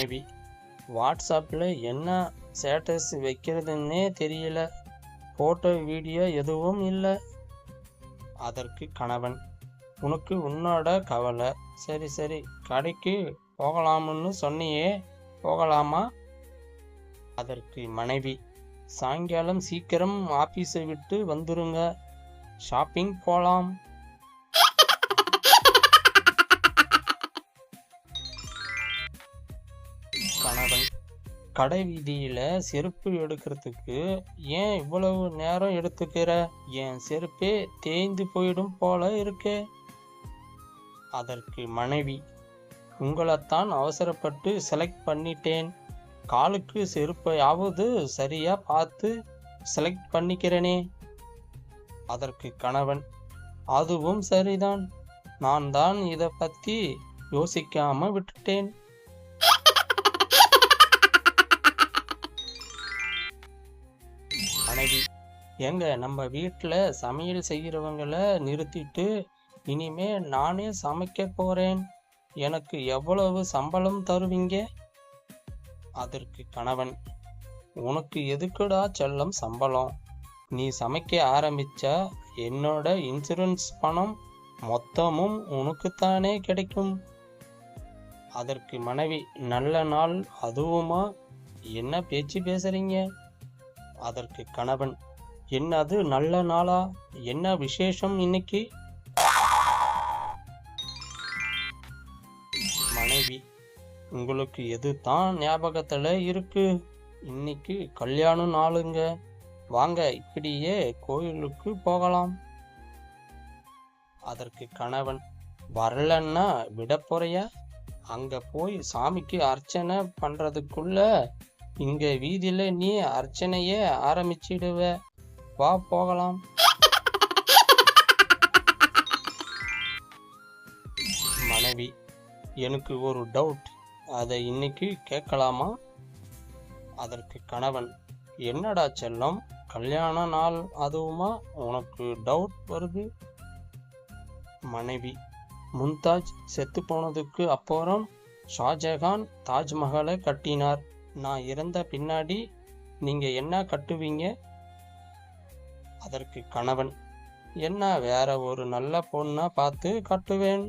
Maybe வாட்ஸ்அப்பில் என்ன status வைக்கிறதுன்னே தெரியல. ஃபோட்டோ வீடியோ எதுவும் இல்லை. அதற்கு கணவன் உனக்கு உன்னோட கவலை. சரி சரி. கடைக்கு போகலாம்னு சொன்னியே. போகலாமா? அதற்கு மனைவி சாயங்காலம் சீக்கிரம் ஆஃபீஸை விட்டு வந்துருங்க. ஷாப்பிங் போகலாம் கடை வீதியில செருப்பு எடுக்கிறதுக்கு ஏன் இவ்வளவு நேரம் எடுத்துக்கிற? என் செருப்பே தேய்ந்து போயிடும் போல இருக்கே. அதற்கு மனைவி உங்களைத்தான் அவசரப்பட்டு செலக்ட் பண்ணிட்டேன். காலுக்கு செருப்பையாவது சரியா பார்த்து செலக்ட் பண்ணிக்கிறேனே. அதற்கு கணவன் அதுவும் சரிதான். நான் தான் இதை பத்தி யோசிக்காம விட்டுட்டேன். ஏங்க நம்ம வீட்டில் சமையல் செய்கிறவங்கள நிறுத்திட்டு இனிமே நானே சமைக்க போறேன். எனக்கு எவ்வளவு சம்பளம் தருவீங்க? அதற்கு கணவன் உனக்கு எதுக்குடா செல்லம் சம்பளம்? நீ சமைக்க ஆரம்பிச்சா என்னோட இன்சூரன்ஸ் பணம் மொத்தமும் உனக்குத்தானே கிடைக்கும்? அதற்கு மனைவி நல்ல நாள் அதுவுமா? என்ன பேச்சு பேசுறீங்க? அதற்கு கணவன் என்னது நல்ல நாளா? என்ன விசேஷம் இன்னைக்கு? மனைவி உங்களுக்கு எது தான் ஞாபகத்தில் இருக்கு? இன்னைக்கு கல்யாணம் நாளுங்க. வாங்க இப்படியே கோயிலுக்கு போகலாம். அதற்கு கணவன் வரலன்னா விட போறியா? அங்க போய் சாமிக்கு அர்ச்சனை பண்றதுக்குள்ள இங்க வீதியில நீ அர்ச்சனையே ஆரம்பிச்சிடுவ. வா போகலாம். மனைவி எனக்கு ஒரு டவுட் அதை இன்னைக்கு கேட்கலாமா? அதற்கு கணவன் என்னடா செல்லம்? கல்யாண நாள் அதுவுமா? உனக்கு டவுட் வருது? மனைவி மும்தாஜ் செத்து போனதுக்கு அப்புறம் ஷாஜகான் தாஜ்மஹாலை கட்டினார். நான் இறந்த பின்னாடி நீங்க என்ன கட்டுவீங்க? அதற்கு கணவன் என்ன வேற ஒரு நல்ல பொண்ணா பார்த்து கட்டுவேன்?